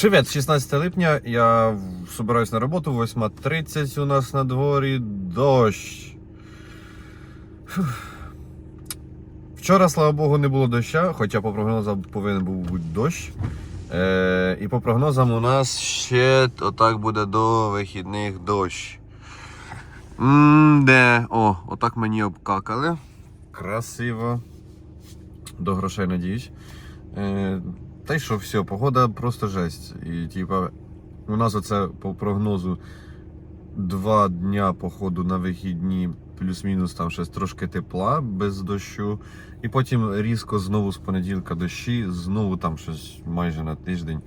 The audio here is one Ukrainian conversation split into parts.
Привет, 16 липня. Я собираюсь на роботу, 8.30 у нас на дворі дощ. Вчора, слава Богу, не було доща, хоча по прогнозам повинен був бути дощ. Е, і по прогнозам у нас ще отак буде до вихідних дощ. м де? О, отак мені обкакали. Красиво. До грошей надіюсь. Е, та й що, все, погода просто жесть. І типа, у нас оце по прогнозу два дня походу на вихідні, плюс-мінус там щось трошки тепла без дощу. І потім різко знову з понеділка дощі, знову там щось майже на тиждень.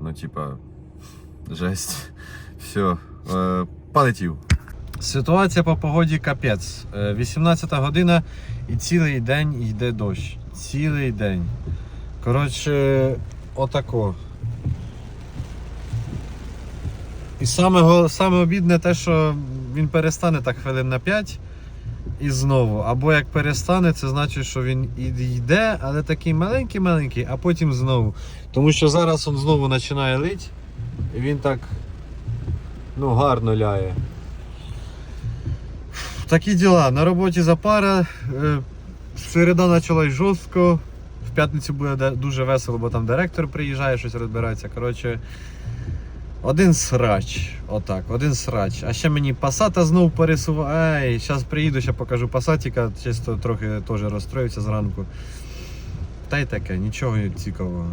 Ну, типа, жесть. Все, е, полетів. Ситуація по погоді капець. Е, 18 година і цілий день йде дощ. Цілий день. Коротше, отако. І саме, саме обідне те, що він перестане так хвилин на 5 і знову. Або як перестане, це значить, що він йде, але такий маленький-маленький, а потім знову. Тому що зараз він знову починає лить, і він так ну, гарно ляє. Такі діла. На роботі запара. е, Середа почалась жорстко. П'ятницю буде дуже весело, бо там директор приїжджає, щось розбирається. Коротше, один срач. Отак, один срач. А ще мені пасата знов пересуває. Зараз приїду, ще покажу пасатіка, чисто трохи теж розстроївся зранку. Та й таке, нічого цікавого.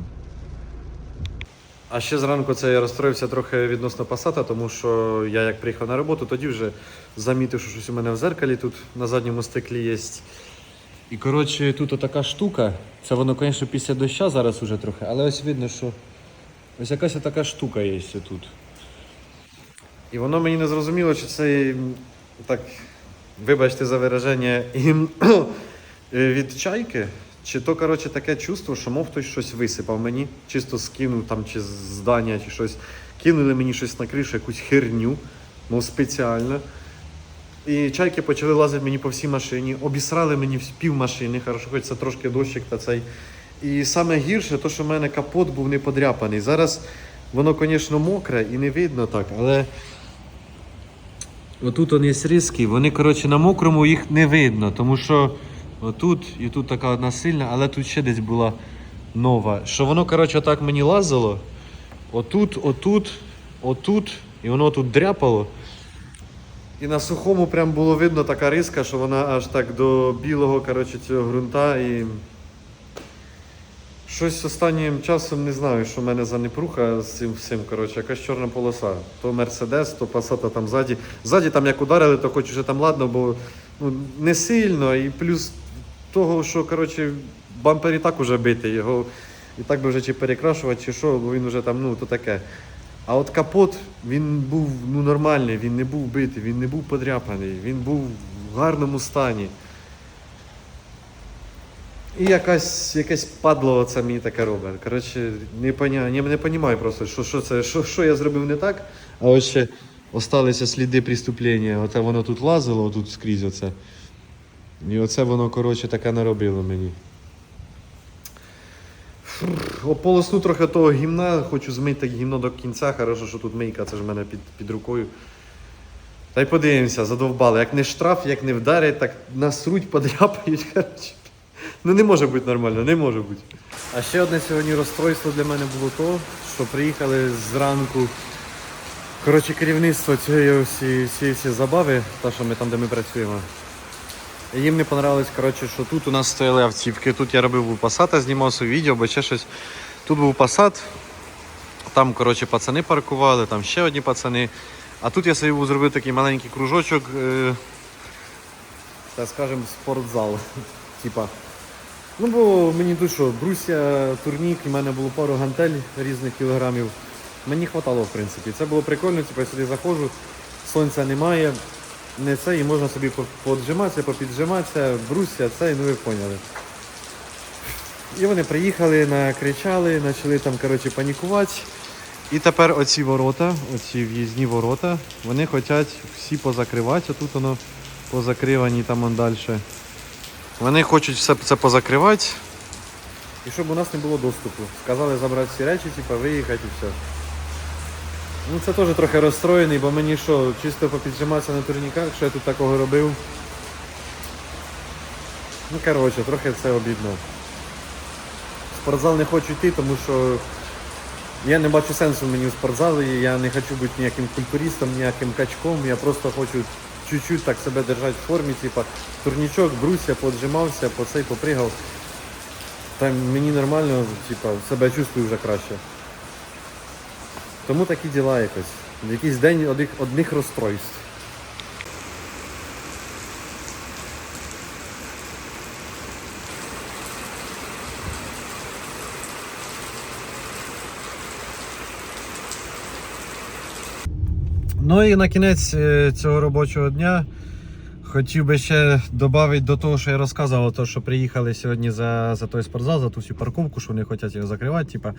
А ще зранку це я розстроївся трохи відносно пасата, тому що я як приїхав на роботу, тоді вже замітив, що щось у мене в зеркалі тут на задньому стеклі є. І коротше, тут отака штука. Це воно, звісно, після доща зараз уже трохи, але ось видно, що ось якась така штука є тут. І воно мені не зрозуміло, чи це так, вибачте за вираження, від чайки. Чи то, коротше, таке чувство, що мов хтось щось висипав мені, чисто скинув там, чи здання, чи щось. Кинули мені щось на кришу, якусь херню, мов спеціально. І чайки почали лазити мені по всій машині, обісрали мені пів машини, хорошо, хоч це трошки дощик та цей. І саме гірше, то, що в мене капот був не подряпаний. Зараз воно, звісно, мокре і не видно так, але отут вони є різкі, вони, коротше, на мокрому їх не видно, тому що отут і тут така одна сильна, але тут ще десь була нова. Що воно, коротше, так мені лазило. Отут, отут, отут, і воно тут дряпало. І на сухому прям було видно така риска, що вона аж так до білого коротше, цього ґрунта і. Щось останнім часом не знаю, що в мене за непруха з цим всім. Коротше, якась чорна полоса. То Мерседес, то Пасата там ззаді. Ззаді там як ударили, то хоч уже там ладно, бо ну, не сильно. І плюс того, що коротше, бампер і так уже битий, його і так би вже чи перекрашувати, чи що, бо він вже там, ну, то таке. А от капот, він був ну, нормальний, він не був битий, він не був подряпаний, він був в гарному стані. І якась, якесь падло оце мені таке робить. Коротше, не поня... я не розумію просто, що, що, це, що, що я зробив не так. А ось ще осталися сліди преступлення. Оце воно тут лазило, тут скрізь оце. І оце воно, коротше, таке наробило мені. Ополосну трохи того гімна, хочу змити гімно до кінця. Хорошо, що тут мийка, це ж в мене під, під рукою. Та й подивимося, задовбали. Як не штраф, як не вдарять, так насруть, подряпають. Коротше. Ну не може бути нормально, не може бути. А ще одне сьогодні розстройство для мене було то, що приїхали зранку. Коротше, керівництво цієї всі, всі, всі забави, та що ми там, де ми працюємо. Їм не понравилось, коротше, що тут у нас стояли автівки. Тут я робив був пасата, знімав своє відео, бо ще щось. Тут був пасат, там, коротше, пацани паркували, там ще одні пацани. А тут я собі був зробив такий маленький кружочок, е, так скажемо, спортзал. Типа. Ну, бо мені тут що, бруся, турнік, і в мене було пару гантель різних кілограмів. Мені хватало, в принципі. Це було прикольно, типу, я сюди заходжу, сонця немає, не це, і можна собі по- поджиматися, попіджиматися, бруся, це, і ну ви поняли. І вони приїхали, накричали, почали там, коротше, панікувати. І тепер оці ворота, оці в'їзні ворота, вони хочуть всі позакривати, тут воно позакривані там он далі. Вони хочуть все це позакривати. і щоб у нас не було доступу. Сказали забрати всі речі, типу, виїхати і все. Ну це теж трохи розстроєний, бо мені що, чисто попіджиматися на турніках, що я тут такого робив. Ну коротше, трохи це обідно. Спортзал не хочу йти, тому що я не бачу сенсу мені в спортзалі, я не хочу бути ніяким культуристом, ніяким качком, я просто хочу чуть-чуть так себе держати в формі, типа турнічок, брусья, поджимався, по цей попригав. Та мені нормально, типа, себе чувствую вже краще. Тому такі діла якось. Якийсь день одних, одних розстройств. Ну і на кінець е, цього робочого дня хотів би ще додати до того, що я розказував, то, що приїхали сьогодні за, за той спортзал, за ту всю парковку, що вони хочуть його закривати. Типа.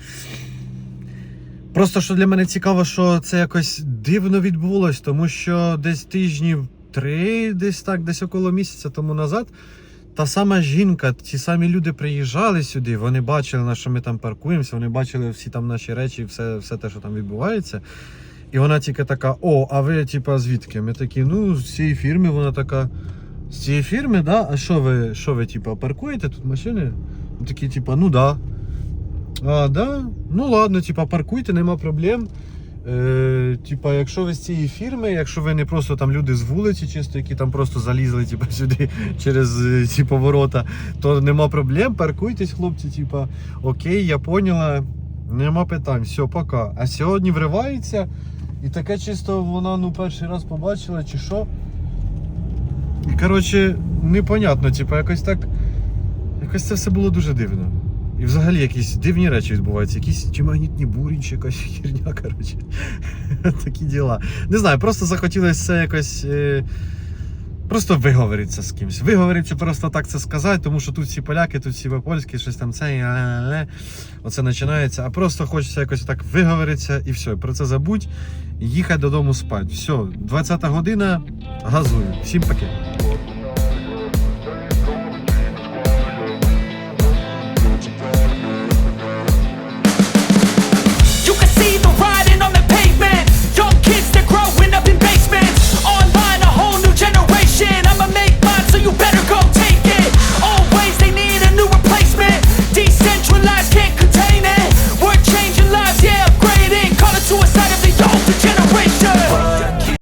Просто що для мене цікаво, що це якось дивно відбулось, тому що десь тижнів три, десь так, десь около місяця тому назад. Та сама жінка, ті самі люди приїжджали сюди, вони бачили, на що ми там паркуємося, вони бачили всі там наші речі, все, все те, що там відбувається. І вона тільки така: о, а ви, типа, звідки? Ми такі, ну, з цієї фірми, вона така. З цієї фірми, да? А що ви, що ви, типа, паркуєте тут машини? Ми такі, типа, ну да. А, да? Ну ладно, типа, паркуйте, нема проблем. Е, типа, якщо ви з цієї фірми, якщо ви не просто там люди з вулиці, чисто, які там просто залізли типа, сюди через е, ці поворота, то нема проблем, паркуйтесь, хлопці, типа, окей, я поняла, нема питань, все, пока. А сьогодні вривається, і таке чисто вона ну перший раз побачила, чи що. І коротше, непонятно, типа, якось так. Якось це все було дуже дивно. І взагалі якісь дивні речі відбуваються, якісь чи магнітні бурі, чи якась херня, коротше. Такі діла. Не знаю, просто захотілося це якось. Е... Просто виговоритися з кимось. Виговоритися просто так це сказати, тому що тут всі поляки, тут всі польські, щось там це, і ля-ля-ля. оце починається. А просто хочеться якось так виговоритися і все. Про це забудь їхати додому спати. Все, 20-та година, газую. Всім пакет.